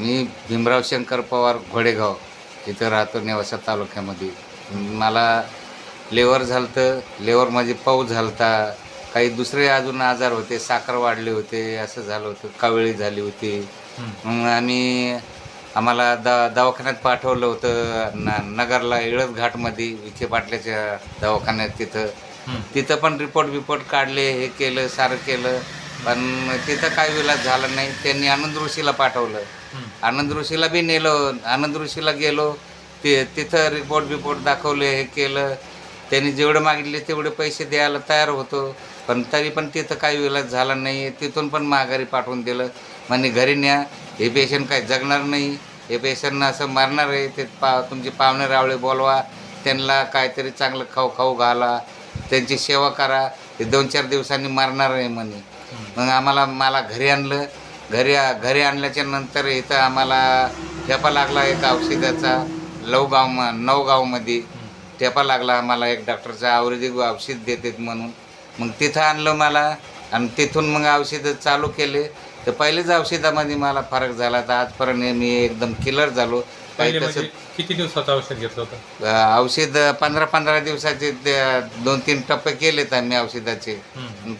मी भीमराव शंकर पवार घोडेगाव इथं राहतो नेवासा तालुक्यामध्ये मला लेवर झालतं लेवर माझी पाऊस झालता काही दुसरे अजून आजार होते साखर वाढले होते असं झालं होतं कावळी झाली होती. मग आम्ही आम्हाला द दवाखान्यात पाठवलं होतं न नगरला इळत घाटमध्ये विखे पाटल्याच्या दवाखान्यात तिथं. तिथं पण रिपोर्ट बिपोर्ट काढले हे केलं सारं केलं पण तिथं काही विलाज झाला नाही. त्यांनी आनंद ऋषीला पाठवलं. आनंद ऋषीला बी नेलं. आनंद ऋषीला गेलो. ते तिथं रिपोर्ट बिपोर्ट दाखवले हे केलं. त्यांनी जेवढे मागितले तेवढे पैसे द्यायला तयार होतो. पण तरी पण तिथं काही विलाज झाला नाही. तिथून पण माघारी पाठवून दिलं. म्हणे घरी न्या. हे पेशंट काही जगणार नाही. हे पेशंटना असं मारणार आहे. ते पा तुमचे पाहुणे रावळे बोलवा. त्यांना काहीतरी चांगलं खाऊ खाऊ घाला. त्यांची सेवा करा. ते दोन चार दिवसांनी मारणार आहे म्हणे. मग आम्हाला मला घरी आणलं. घरी घरी आणल्याच्या नंतर इथं आम्हाला ठेपा लागला एक औषधाचा. लवगाव म नवगावमध्ये ठेपा लागला आम्हाला. एक डॉक्टरचा आयुर्वेदिक औषध देतात म्हणून. मग तिथं आणलं मला आणि तिथून मग औषधं चालू केले. तर पहिलेच औषधामध्ये मला फरक झाला. तर आजपर्यंत मी एकदम किलर झालो. काही तसं म्हणजे किती दिवसाचं औषध घेतलं होतं? औषध पंधरा पंधरा दिवसाचे दोन तीन टप्पे केलेत आम्ही औषधाचे.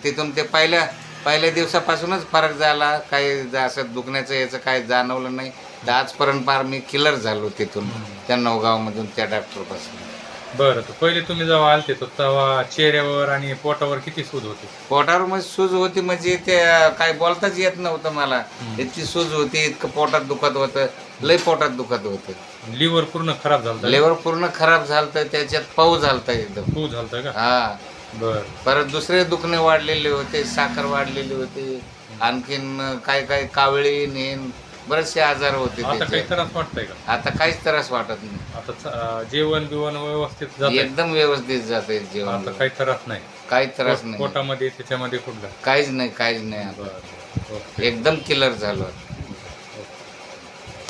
तिथून ते पहिल्या पहिल्या दिवसापासूनच फरक झाला. काही जा- असं दुखण्याचं याचं काही जाणवलं नाही. तर आजपर्यंत फार मी किलर झालो तिथून. त्या नवगावमधून त्या डॉक्टरपासून बरं तर पहिले तुम्ही जेव्हा आलते तर तेव्हा चेहऱ्यावर आणि पोटावर किती सूज होती? पोटावर मग सूज होती म्हणजे ते काही बोलताच येत नव्हतं मला. इतकी सूज होती इतकं पोटात दुखत होतं. लय पोटात दुखत होतं. लिव्हर पूर्ण खराब झालं लेवर पूर्ण खराब झालं त्याच्यात पाऊस झालता एकदम. खूप झालं का? हा. बर. परत दुसरे दुखणे वाढलेले होते साखर वाढलेली होती आणखीन काय काय कावळी नेन बरेचसे आजार होते आता काही त्याचे त्रास वाटतंय का? आता काहीच त्रास वाटत नाही. आता च- जेवण बिवण व्यवस्थित जात एकदम व्यवस्थित जाते जेवण. आता काही त्रास नाही? काही त्रास पोट- नाही. पोटामध्ये त्याच्यामध्ये कुठला? काहीच नाही काहीच नाही आता. बर ओके. एकदम किलर झालो